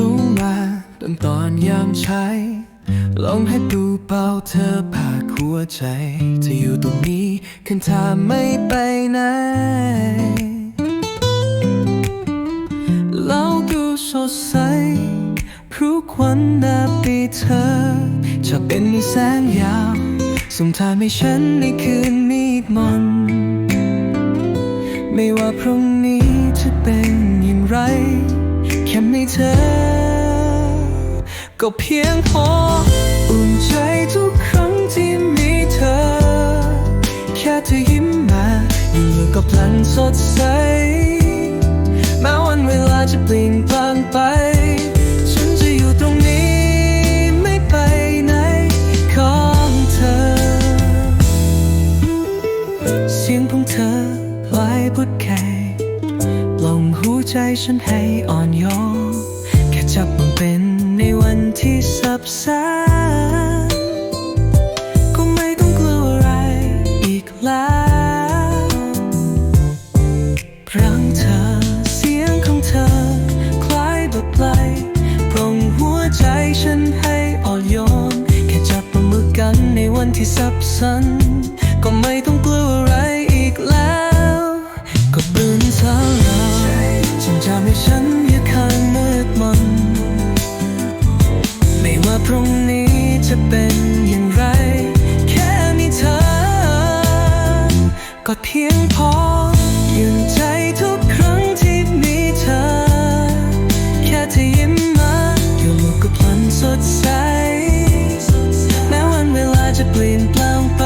สูงมาตอนตอนยามใช้ลองให้ดูเบาเธอผากหัวใจ จะอยู่ตรงนี้คันทาไม่ไปไหนแล้วดูสดใสพรุกวันนาปีเธอจะเป็นในแสงยาวส่งทางให้ฉันในคืนมีดมนไม่ว่าพรุ่งนี้จะเป็นอย่างไร แค่มีเธอ ก็เพียงพอ อุ่นใจทุกครั้งที่มีเธอ แค่เธอยิ้มมาอยู่ก็พลันสดใส แม้วันเวลาจะเปลี่ยนแปลงไป ฉันจะอยู่ตรงนี้ไม่ไปไหนของเธอ เสียงของเธอคล้ายพุดแค่ ใจฉันให้อ่อนโยนแค่จับมันเป็นในวันที่สับสนก็ไม่ต้องกลัวอะไรอีกแล้วรังเธอเสียงของเธอ คล้ายแบบไกลปรงหัวใจฉันให้อ่อนโยนแค่จับมือกันในวันที่สับสนก็ไม่ ก็เพียงพอยืนใจทุกครั้งที่มีเธอ แค่เธอยิ้มมาอยู่โลกก็พลันสดใส แม้วันเวลาจะเปลี่ยนแปลงไป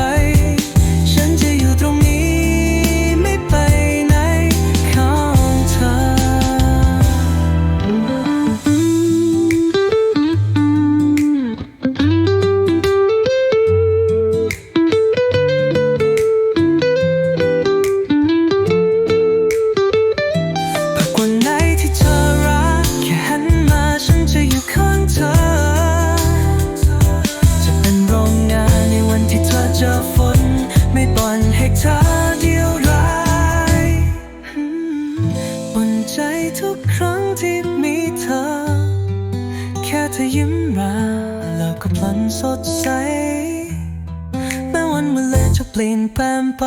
ครั้งที่มีเธอ แค่เธอยิ้มมาแล้วก็พลันสดใส แม้วันเวลาจะเปลี่ยนแปลงไป